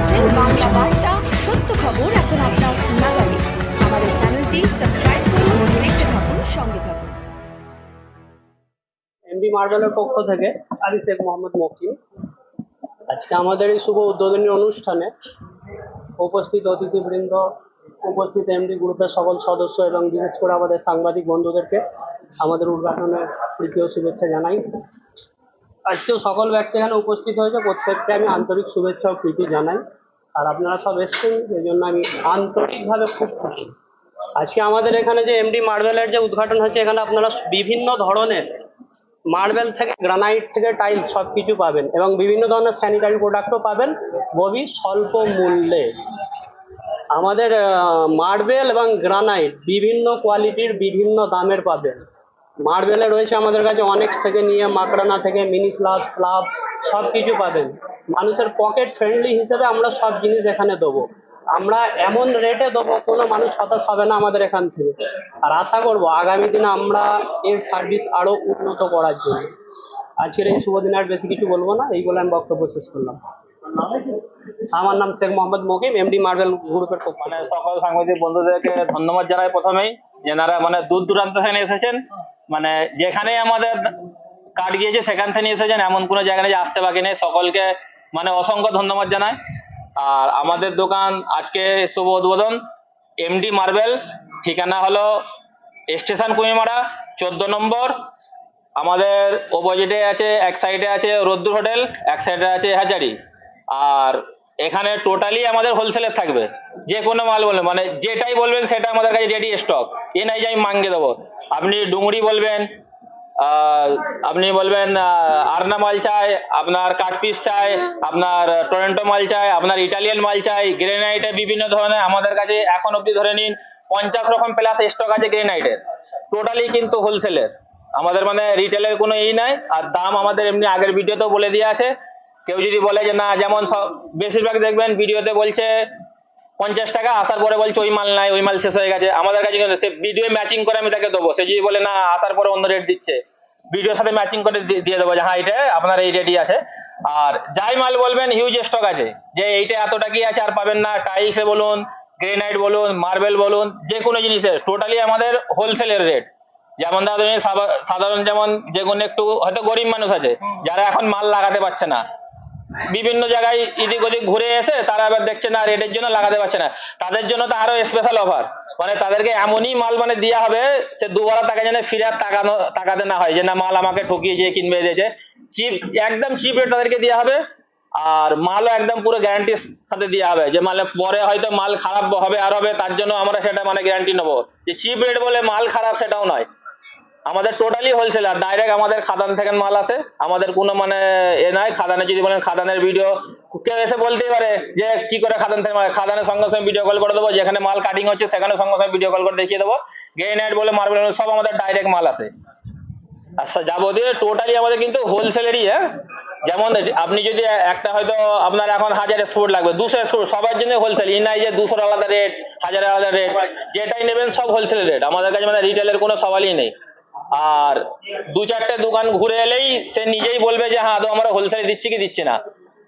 দেখছেন বাংলা বার্তা, সত্য খবর এখন আপনার নাগালে। আমাদের চ্যানেলটি সাবস্ক্রাইব করুন, দেখতে থাকুন, সঙ্গে থাকুন। এমডি মার্বেলের পক্ষ থেকে আমি শেখ মোহাম্মদ মকিম। আজকে আমাদের এই শুভ উদ্বোধনী অনুষ্ঠানে উপস্থিত অতিথিবৃন্দ, উপস্থিত এমডি গ্রুপের সকল সদস্য এবং বিশেষ করে আমাদের সাংবাদিক বন্ধুদেরকে আমাদের উদ্ঘাটনের প্রীতীয় শুভেচ্ছা জানাই। আজকেও সকল ব্যক্তি এখানে উপস্থিত হয়েছে। প্রত্যেককে আমি আন্তরিক শুভেচ্ছা ও প্রীতি জানাই। আর আপনারা সব এসছেন, সেই জন্য আমি আন্তরিকভাবে খুব খুশি। আজকে আমাদের এখানে যে এমডি মার্বেলের যে উদ্ঘাটন হচ্ছে এখানে আপনারা বিভিন্ন ধরনের মার্বেল থেকে গ্রানাইট থেকে টাইলস সব কিছু পাবেন এবং বিভিন্ন ধরনের স্যানিটারি প্রোডাক্টও পাবেন, ববি স্বল্প মূল্যে। আমাদের মার্বেল এবং গ্রানাইট বিভিন্ন কোয়ালিটির বিভিন্ন দামের পাবেন। মার্বেলে রয়েছে আমাদের কাছে অনেক্স থেকে নিয়ে মাকড়ানা থেকে মিনি স্লাব স্লাব সব কিছু পাবেন। মানুষের পকেট ফ্রেন্ডলি হিসেবে আমরা সব জিনিস এখানে দেবো। আমরা এমন রেটে দেবো কোনো মানুষ হতাশ হবে না আমাদের এখান থেকে। আর আশা করব আগামী দিনে আমরা এর সার্ভিস আরও উন্নত করার জন্য। আজকের এই শুভ দিনে আর বেশি কিছু বলব না, এই বলে আমি বক্তব্য শেষ করলাম। আমার নাম শেখ মোহাম্মদ মকিম এমডি মার্বেল গ্রুপের মানে সকল সাংবাদিক বন্ধুদেরকে ধন্যবাদ জানাই প্রথমেই যেনারা মানে দূর দূরান্ত এসেছেন। মানে যেখানে আমাদের কার্ড গিয়েছে, সেখান থেকে এসেছেন, এমন কোনো জায়গায় নেই যে আসতে বাকি নেই। সকলকে মানে অসংখ্য ধন্যবাদ জানাই। আর আমাদের দোকান আজকে শুভ উদ্বোধন এমডি মার্বেল ঠিকানা হলো স্টেশন কুমিমারা চোদ্দ নম্বর। আমাদের অপোজিটে আছে, এক সাইডে আছে রোদ্দুর হোটেল, এক সাইডে আছে হাজারি। আর এখানে টোটালি আমাদের হোলসেলের থাকবে। যে কোনো মাল বলবেন মানে যেটাই বলবেন সেটা আমাদের কাছে রেডি স্টক এ নাই যে আমি মাঙ্গে দেবো। আপনি ডুঙুরি বলবেন আপনি বলবেন আরনা মাল চাই, আপনার কাঠপিস চাই, আপনার টরেন্টো মাল চাই, আপনার ইটালিয়ান মাল চাই, গ্রেনাইটে বিভিন্ন ধরনের আমাদের কাছে এখন অবধি ধরে নিন পঞ্চাশ রকম প্লাস স্টক আছে গ্রেনাইটের। টোটালি কিন্তু হোলসেলের আমাদের মানে রিটেলের কোনো ই নাই, আর দাম আমাদের এমনি আগের ভিডিওতেও বলে দিয়ে আছে। কেউ যদি বলে যে, না, যেমন বেশিরভাগ দেখবেন ভিডিওতে বলছে পঞ্চাশ টাকা আসার পরে বলছে ওই মাল নাই ওই মাল শেষ হয়ে গেছে। আমাদের কাছে কিন্তু সে ভিডিও ম্যাচিং করে আমি তাকে দেবো। সে যদি বলে না আসার পরে অন্য রেট দিচ্ছে। ভিডিওর সাথে ম্যাচিং করে দিয়ে দেবো যে হ্যাঁ এটা আপনার এই রেটই আছে। আর যাই মাল বলবেন হিউজ স্টক আছে। যে এইটা এতটা কি আছে আর পাবেন না? টাইলসে বলুন গ্রেনাইট বলুন মার্বেল বলুন যে কোনো জিনিসের টোটালি আমাদের হোলসেলের রেট যেমন ধরুন সাধারণ যেমন যে কোনো একটু হয়তো গরিব মানুষ আছে যারা এখন মাল লাগাতে পারছে না। বিভিন্ন জায়গায় এদিক ওদিক ঘুরে এসে তারা আবার দেখছে, না রেটের জন্য লাগাতে পারছে না। তাদের জন্য তো আরও স্পেশাল অফার মানে তাদেরকে এমনই মাল মানে দেওয়া হবে, সে দুবার টাকা যেন ফিরে আর টাকা ন- টাকাতে না হয় যে, না, মাল আমাকে ঠকিয়েছে, কিনবে, দিয়েছে। চিপ একদম চিপ রেট তাদেরকে দেওয়া হবে, আর মালও একদম পুরো গ্যারান্টির সাথে দেওয়া হবে। যে মালে পরে হয়তো মাল খারাপ হবে, আর হবে, তার জন্য আমরা সেটা মানে গ্যারান্টি নেব। যে চিপ রেট বলে মাল খারাপ সেটাও নয়। আমাদের টোটালি হোলসেলার ডাইরেক্ট আমাদের খাদান থেকে মাল আসে। আমাদের কোনো মানে এ নয় খাদানে যদি বলেন খাদানের ভিডিও কেউ এসে বলতেই পারে যে কি করে খাদান থেকে খাদানের সঙ্গে সঙ্গে ভিডিও কল করে দেবো, যেখানে মাল কাটিং হচ্ছে সেখানে সঙ্গে সঙ্গে ভিডিও কল করে দেখিয়ে দেবো। গ্রেনাইট বলে মার্বেল সব আমাদের ডাইরেক্ট মাল আসে। আচ্ছা যাবতীয় টোটালি আমাদের কিন্তু হোলসেলেরই হ্যাঁ? যেমন আপনি যদি একটা হয়তো আপনার এখন হাজার স্পোর্ট লাগবে, দুশো স্পোর্ট সবার জন্য হোলসেল ই নাই যে দুশোর আলাদা রেট হাজারের আলাদা রেট যেটাই নেবেন সব হোলসেল রেট আমাদের কাছে মানে রিটেলের কোনো সওয়ালই নেই। আর দু চারটে দোকান ঘুরে এলেই সে নিজেই বলবে যে হ্যাঁ তো আমরা হোলসেলে দিচ্ছি কি দিচ্ছি না?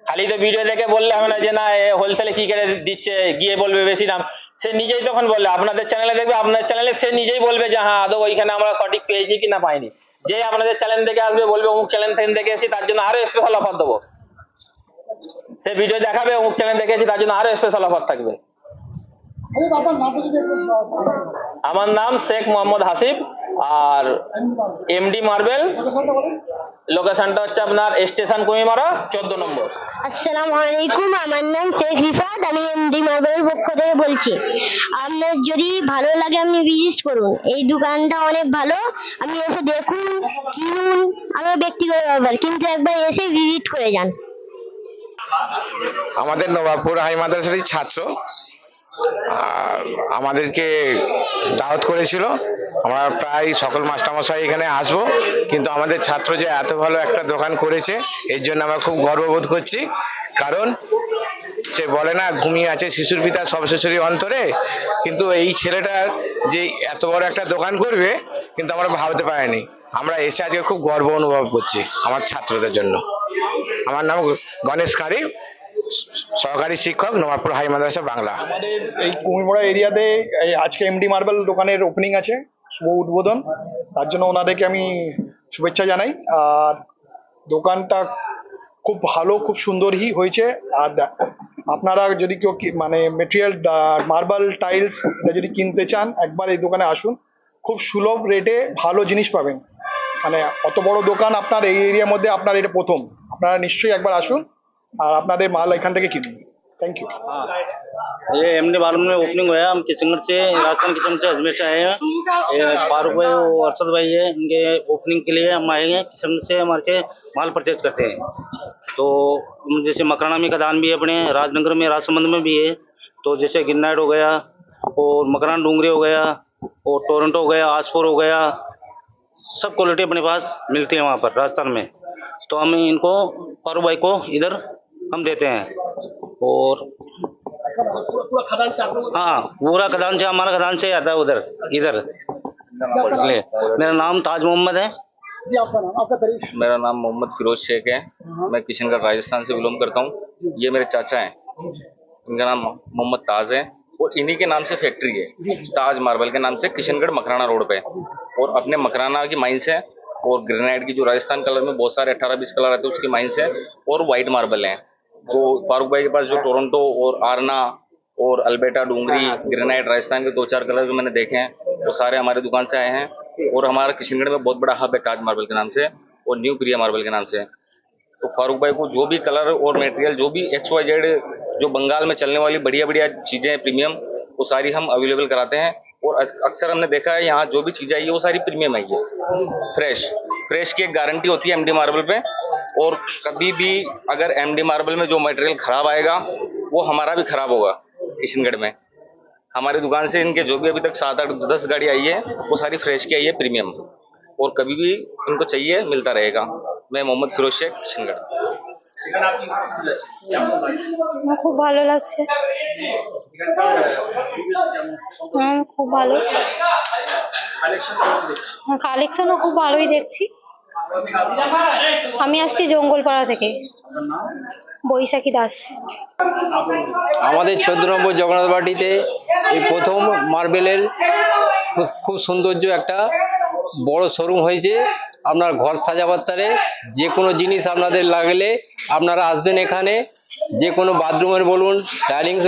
খালি তো ভিডিও দেখে বললে হবে না যে না এ হোলসেলে কি করে দিচ্ছে? গিয়ে বলবে বেশি দাম। সে নিজেই তখন বললে আপনাদের চ্যানেলে দেখবে আপনার চ্যানেলে সে নিজেই বলবে যে হ্যাঁ আদৌ ওইখানে আমরা সঠিক পেয়েছি কি না পাইনি। যে আপনাদের চ্যানেল থেকে আসবে বলবে অমুক চ্যানেল থেকে দেখে এসেছি তার জন্য আরও স্পেশাল অফার দেবো। সে ভিডিও দেখাবে অমুক চ্যানেল দেখেছি তার জন্য আরও স্পেশাল অফার থাকবে। আমার নাম শেখ মোহাম্মদ হাসিব। আর এমডি মার্বেল লোকেশনটা হচ্ছে আপনার স্টেশন কুমিমারা চোদ্দ নম্বর। আসসালামু আলাইকুম আমার নাম শেখ রিফাত আমি এমডি মার্বেলের পক্ষ থেকে বলছি। আপনার যদি ভালো লাগে আপনি ভিজিট করুন। এই দোকানটা অনেক ভালো। আপনি এসে দেখুন কিনুন আমার ব্যক্তিগত ব্যাপার। কিন্তু একবার এসে ভিজিট করে যান। আমাদের নবাবপুর হাই মাদ্রাসারই ছাত্র। আর আমাদেরকে দাওয়াত করেছিল। আমরা প্রায় সকল মাস্টারমশাই এখানে আসব, কিন্তু আমাদের ছাত্র যে এত ভালো একটা দোকান করেছে, এর জন্য আমরা খুব গর্ববোধ করছি। কারণ সে বলে না, ঘুমিয়ে আছে শিশুর পিতা সব শিশুরই অন্তরে। কিন্তু এই ছেলেটার যে এত বড় একটা দোকান করবে, কিন্তু আমরা ভাবতে পারিনি। আমরা এসে আজকে খুব গর্ব অনুভব করছি আমার ছাত্রদের জন্য। আমার নাম গণেশ কারি, সহকারী শিক্ষক নোমারপুর হাই মাদ্রাসা, বাংলা। আমাদের এই কুমিরমোড়া এরিয়াতে আজকে এমডি মার্বেল দোকানের ওপেনিং আছে। শুভ উদ্বোধন। তার জন্য ওনাদেরকে আমি শুভেচ্ছা জানাই। আর দোকানটা খুব ভালো, খুব সুন্দরই হয়েছে। আর আপনারা যদি কেউ মানে মেটেরিয়াল মার্বেল টাইলস যদি কিনতে চান, একবার এই দোকানে আসুন। খুব সুলভ রেটে ভালো জিনিস পাবেন। মানে অত বড় দোকান আপনার এই এরিয়ার মধ্যে আপনার এটা প্রথম। আপনারা নিশ্চয়ই একবার আসুন। আর আপনাদের মাল এখান থেকে কিনুন। थैंक यू हाँ। ये डी बालूम में ओपनिंग हुआ हम किशनगढ़ से, राजस्थान किचन से अजमेर से आए हैं। फारूक भाई और अरसद भाई है। इनके ओपनिंग के लिए हम आए हैं। किशनगढ़ से हमारे के माल परचेज करते हैं। तो जैसे मकराना में दान भी है अपने, राजनगर में, राजसमंद में भी है। तो जैसे गिरनाइड हो गया, और मकरान डूंगरी हो गया, और टोरंटो हो गया, आसपुर हो गया, सब क्वालिटी अपने पास मिलती है वहाँ पर, राजस्थान में। तो हम इनको, फारूक भाई को इधर हम देते हैं। और हाँ पूरा खदान से हमारा खदान से आता है उधर इधर। इसलिए मेरा नाम ताज मोहम्मद है। जी आपका नाम आपका तारीफ़ मेरा नाम मोहम्मद फिरोज शेख है। मैं किशनगढ़ राजस्थान से बिलोंग करता हूँ। ये मेरे चाचा हैं। इनका नाम मोहम्मद ताज है। और इन्हीं के नाम से फैक्ट्री है। ताज मार्बल के नाम से किशनगढ़ मकराना रोड पे। और अपने मकराना की माइंस है। और ग्रेनाइट की जो राजस्थान कलर में बहुत सारे अठारह बीस कलर आते हैं उसकी माइंस है। और व्हाइट मार्बल है। तो फारूक भाई के पास जो टोरंटो और आरना और अल्बेटा डूंगरी ग्रेनाइट राजस्थान के दो चार कलर जो मैंने देखे हैं वो सारे हमारे दुकान से आए हैं और हमारा किशनगढ़ में बहुत बड़ा हब है ताज मार्बल के नाम से और न्यू प्रिया मार्बल के नाम से। तो फारूक भाई को जो भी कलर और मटेरियल जो भी एक्स वाई जेड जो बंगाल में चलने वाली बढ़िया बढ़िया चीज़ें हैं प्रीमियम वो सारी हम अवेलेबल कराते हैं और अक्सर हमने देखा है यहाँ जो भी चीज़ें आई है वो सारी प्रीमियम आई है। फ्रेश फ्रेश की एक गारंटी होती है एमडी मार्बल पे और कभी भी अगर एमडी मार्बल में जो मटेरियल खराब आएगा वो हमारा भी खराब होगा किशनगढ़ में हमारी दुकान से इनके जो भी अभी तक सात आठ दस गाड़ी आई है वो सारी फ्रेश की आई है प्रीमियम और कभी भी इनको चाहिए मिलता रहेगा मैं मोहम्मद फिरोज शेख किशनगढ़ আমার খুব ভালো লাগছে হ্যাঁ খুব ভালো কালেকশনও খুব ভালোই দেখছি আমি আসছি জঙ্গলপাড়া থেকে। বৈশাখী দাস। আমাদের চোদ্দ নম্বর জগন্নাথ বাটিতে এই প্রথম মার্বেলের খুব- সৌন্দর্য একটা বড় শোরুম হয়েছে। আপনার ঘর সাজাবার তারে যে কোনো জিনিস আপনাদের লাগলে আপনারা আসবেন এখানে। যে কোনো বাথরুমের বলুন, ডাইনিং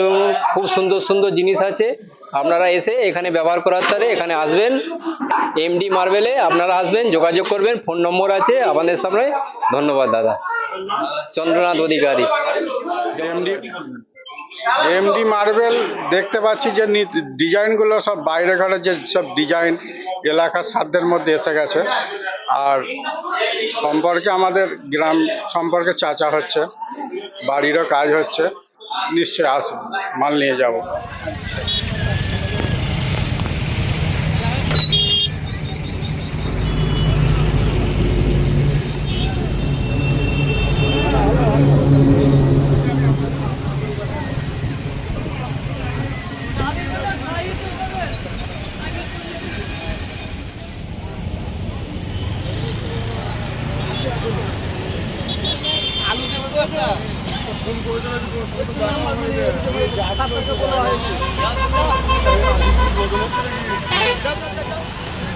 খুব সুন্দর সুন্দর জিনিস আছে। আপনারা এসে এখানে ব্যবহার করার তারে এখানে আসবেন। এমডি মার্বেলে আপনারা আসবেন, যোগাযোগ করবেন, ফোন নম্বর আছে আমাদের সামনে। ধন্যবাদ, দাদা। Chandranath Adhikari. MD MD marble দেখতে পাচ্ছি যে ডিজাইনগুলো সব বাইরে ঘরে যে সব ডিজাইন এলাকার সাধ্যের মধ্যে এসে গেছে। আর সম্পর্কে আমাদের গ্রাম সম্পর্কে চাচা হচ্ছে, বাড়িরও কাজ হচ্ছে, নিশ্চয়ই আসুন মাল নিয়ে যাব।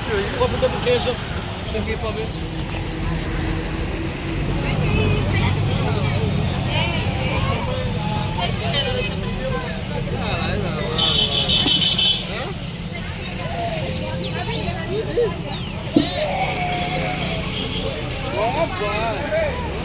Computer application the people with Opa!